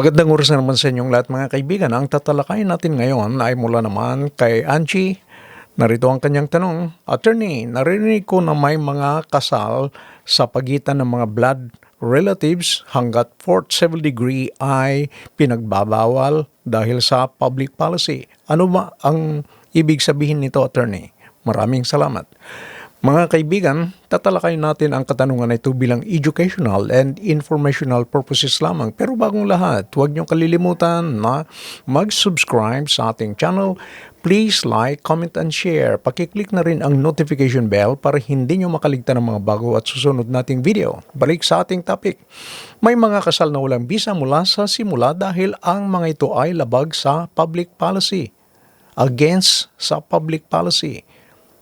Magandang oras na naman sa inyong lahat mga kaibigan. Ang tatalakayin natin ngayon ay mula naman kay Angie. Narito ang kanyang tanong. Attorney, narinig ko na may mga kasal sa pagitan ng mga blood relatives hanggat fourth civil degree ay pinagbabawal dahil sa public policy. Ano ba ang ibig sabihin nito, attorney? Maraming salamat. Mga kaibigan, tatalakayin natin ang katanungan na ito bilang educational and informational purposes lamang. Pero bagong lahat, huwag niyong kalilimutan na mag-subscribe sa ating channel. Please like, comment, and share. Pakiclick na rin ang notification bell para hindi niyo makaligtan ng mga bago at susunod nating video. Balik sa ating topic. May mga kasal na walang bisa mula sa simula dahil ang mga ito ay labag sa public policy. Against sa public policy.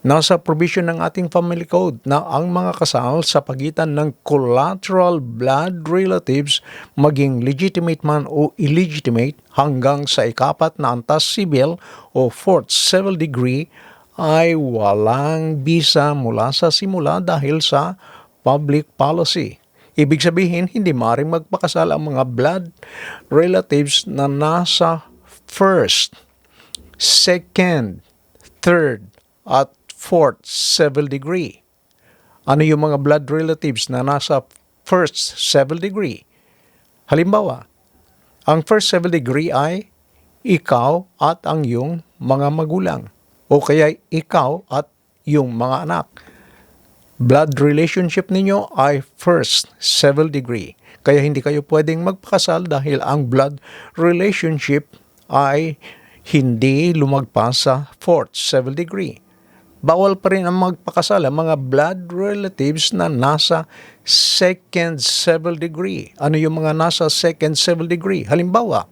Nasa provision ng ating family code na ang mga kasal sa pagitan ng collateral blood relatives maging legitimate man o illegitimate hanggang sa ikapat na antas civil o fourth civil degree ay walang bisa mula sa simula dahil sa public policy. Ibig sabihin, hindi maaaring magpakasal ang mga blood relatives na nasa first, second, third, at fourth civil degree. Ano yung mga blood relatives na nasa first civil degree? Halimbawa, ang first civil degree ay ikaw at ang iyong mga magulang o kaya ikaw at iyong mga anak. Blood relationship ninyo ay first civil degree. Kaya hindi kayo pwedeng magpakasal dahil ang blood relationship ay hindi lumagpas sa fourth civil degree bawal pa rin ang magpakasal ang mga blood relatives na nasa second civil degree. Ano yung mga nasa second civil degree? Halimbawa,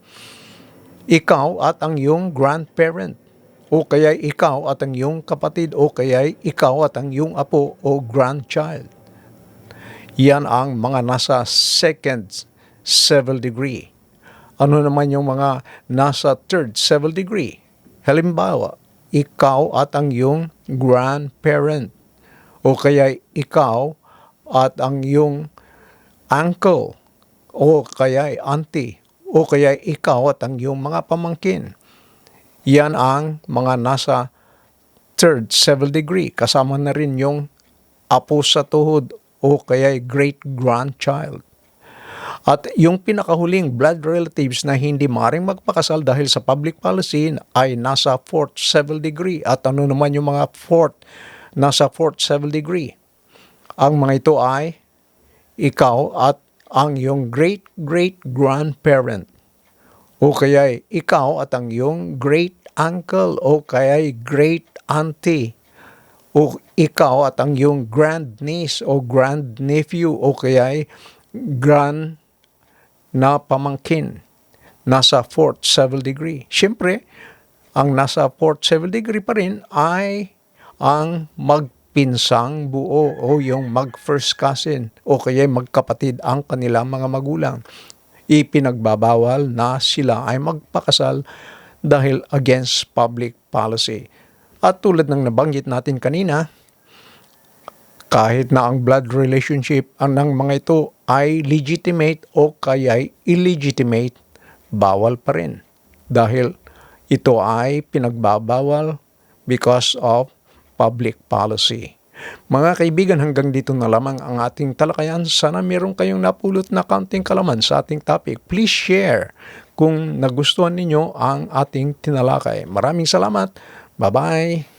ikaw at ang iyong grandparent o kaya ikaw at ang iyong kapatid o kaya ikaw at ang iyong apo o grandchild. Yan ang mga nasa second civil degree. Ano naman yung mga nasa third civil degree? Halimbawa, ikaw at ang iyong grandparent o kaya ikaw at ang iyong uncle o kaya auntie o kaya ikaw at ang iyong mga pamangkin. Yan ang mga nasa third civil degree. Kasama na rin yung apo sa tuhod o kaya great grandchild. At yung pinakahuling blood relatives na hindi maring magpakasal dahil sa public policy ay nasa fourth civil degree. At ano naman yung mga fourth, nasa fourth civil degree? Ang mga ito ay ikaw at ang iyong great-great-grandparent o kaya ikaw at ang iyong great-uncle o kaya great-auntie o ikaw at ang iyong grand-niece o grand-nephew o kaya grand na pamangkin nasa fourth civil degree. Siyempre, ang nasa fourth civil degree pa rin ay ang magpinsang buo o yung mag-first cousin o kaya magkapatid ang kanilang mga magulang. Ipinagbabawal na sila ay magpakasal dahil against public policy. At tulad ng nabanggit natin kanina, kahit na ang blood relationship ng mga ito ay legitimate o kaya illegitimate, bawal pa rin. Dahil ito ay pinagbabawal because of public policy. Mga kaibigan, hanggang dito na lamang ang ating talakayan. Sana meron kayong napulot na kaunting kalaman sa ating topic. Please share kung nagustuhan ninyo ang ating tinalakay. Maraming salamat. Bye-bye.